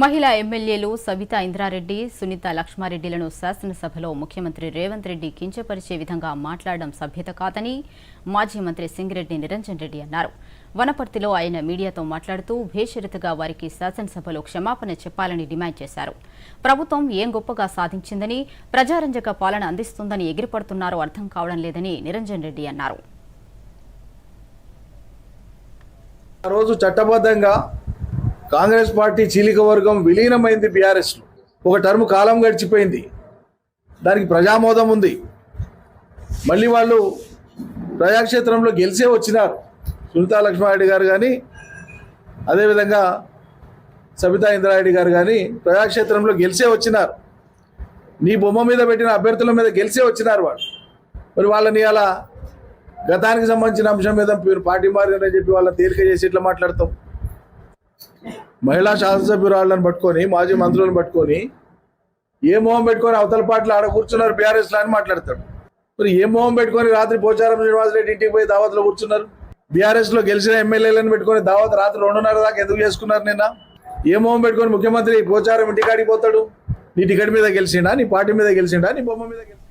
మహిళా ఎమ్మెల్యేలు సవిత ఇంద్రారెడ్డి సునీత లక్ష్మారెడ్డిలను శాసనసభలో ముఖ్యమంత్రి రేవంత్ రెడ్డి కించపరిచే విధంగా మాట్లాడడం సభ్యత కాదని మాజీ మంత్రి సింగిరెడ్డి నిరంజన్ రెడ్డి అన్నారు. వనపర్తిలో ఆయన మీడియాతో మాట్లాడుతూ భేషరతుగా వారికి శాసనసభలో క్షమాపణ చెప్పాలని డిమాండ్ చేశారు. ప్రభుత్వం ఏం గొప్పగా సాధించిందని ప్రజారంజక పాలన అందిస్తుందని ఎగిరిపడుతున్నారో అర్థం కావడం లేదని నిరంజన్ రెడ్డి అన్నారు. రోజు చట్టబద్ధంగా కాంగ్రెస్ పార్టీ చీలిక వర్గం విలీనమైంది బీఆర్ఎస్లో. ఒక టర్మ్ కాలం గడిచిపోయింది. దానికి ప్రజామోదం ఉంది. మళ్ళీ వాళ్ళు ప్రజాక్షేత్రంలో గెలిచే వచ్చినారు. సునీతా లక్ష్మారెడ్డి గారు కానీ అదేవిధంగా సబితా ఇంద్రారెడ్డి గారు కానీ ప్రజాక్షేత్రంలో గెలిచే వచ్చినారు. నీ బొమ్మ మీద పెట్టిన అభ్యర్థుల మీద గెలిచే వచ్చినారు వాళ్ళు. మరి వాళ్ళని అలా గతానికి సంబంధించిన అంశం మీద మీరు పార్టీ మారిందని చెప్పి వాళ్ళని తేలిక చేసి ఇట్లా మాట్లాడతాం. మహిళా శాసనసభ్యురాళ్ళని పట్టుకొని మాజీ మంత్రులను పట్టుకొని ఏ మొహం పెట్టుకొని అవతల పాటలు ఆడ కూర్చున్నారు బీఆర్ఎస్లో అని మాట్లాడతాడు మరి ఏ మొహం పెట్టుకొని రాత్రి పోచారం శ్రీనివాసరెడ్డి ఇంటికి పోయి దావత్లో కూర్చున్నారు? బీఆర్ఎస్లో గెలిచిన ఎమ్మెల్యేలను పెట్టుకొని దావత్ రాత్రి రెండున్నర దాకా ఎందుకు చేసుకున్నారు నిన్న? ఏ మొహం పెట్టుకొని ముఖ్యమంత్రి పోచారం ఇంటికాడికి పోతాడు? నీ టికెట్ మీద గెలిచిండా? నీ పార్టీ మీద గెలిచిండా? నీ బొమ్మ మీద గెలిచిండా?